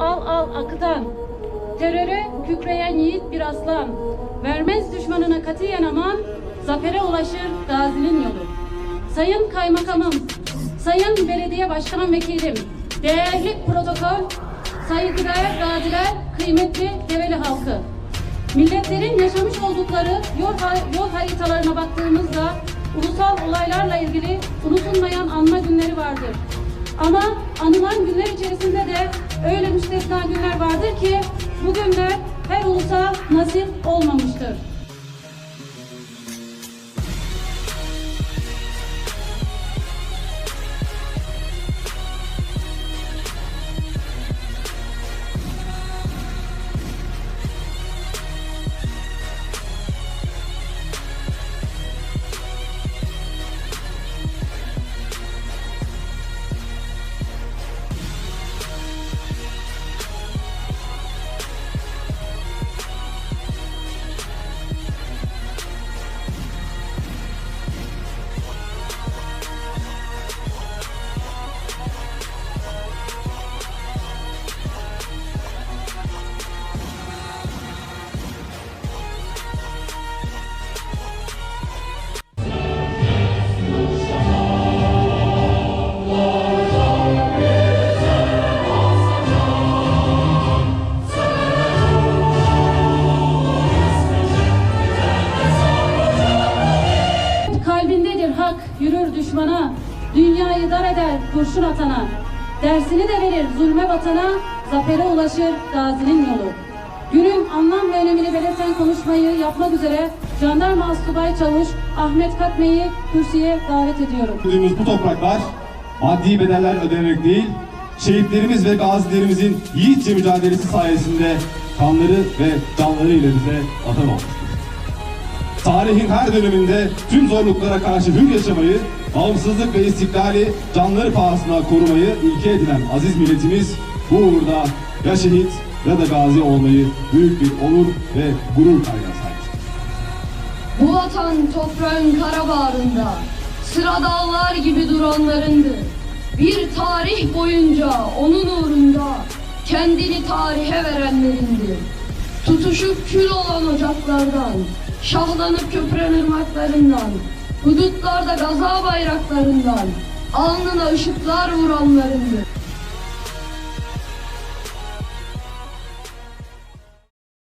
al al akıtan, teröre kükreyen yiğit bir aslan, vermez düşmanına katiyen aman, zafere ulaşır gazinin yolu. Sayın Kaymakamım, Sayın Belediye Başkanım Vekilim, değerli protokol, saygıdeğer gaziler, kıymetli Develi halkı. Milletlerin yaşamış oldukları yol, yol haritalarına baktığımızda ulusal olaylarla ilgili unutulmayan anma günleri vardır. Ama anılan günler içerisinde de öyle müstesna günler vardır ki bu günler her ulusa nasip olmamıştır. Düşmana, dünyayı dar eder kurşun atana. Dersini de verir zulme vatana, zafere ulaşır gazinin yolu. Günün anlam ve önemini belirten konuşmayı yapmak üzere Jandarma Asubay Çavuş Ahmet Katme'yi kürsüye davet ediyorum. Gördüğümüz bu topraklar maddi bedeller ödenerek değil, şehitlerimiz ve gazilerimizin yiğitçe mücadelesi sayesinde kanları ve canları ile bize vatan olmuştur. Tarihin her döneminde tüm zorluklara karşı hür yaşamayı, bağımsızlık ve istiklali canları pahasına korumayı ilke edinen aziz milletimiz bu uğurda ya şehit ya da gazi olmayı büyük bir onur ve gurur kaynağı saymıştır. Bu vatan toprağın kara bağrında sıra dağlar gibi duranlarındı. Bir tarih boyunca onun uğrunda kendini tarihe verenlerindi. Tutuşup kül olan ocaklardan, şahlanıp köpüren ırmaklarından, hudutlarda gaza bayraklarından, alnına ışıklar vuranlarındı.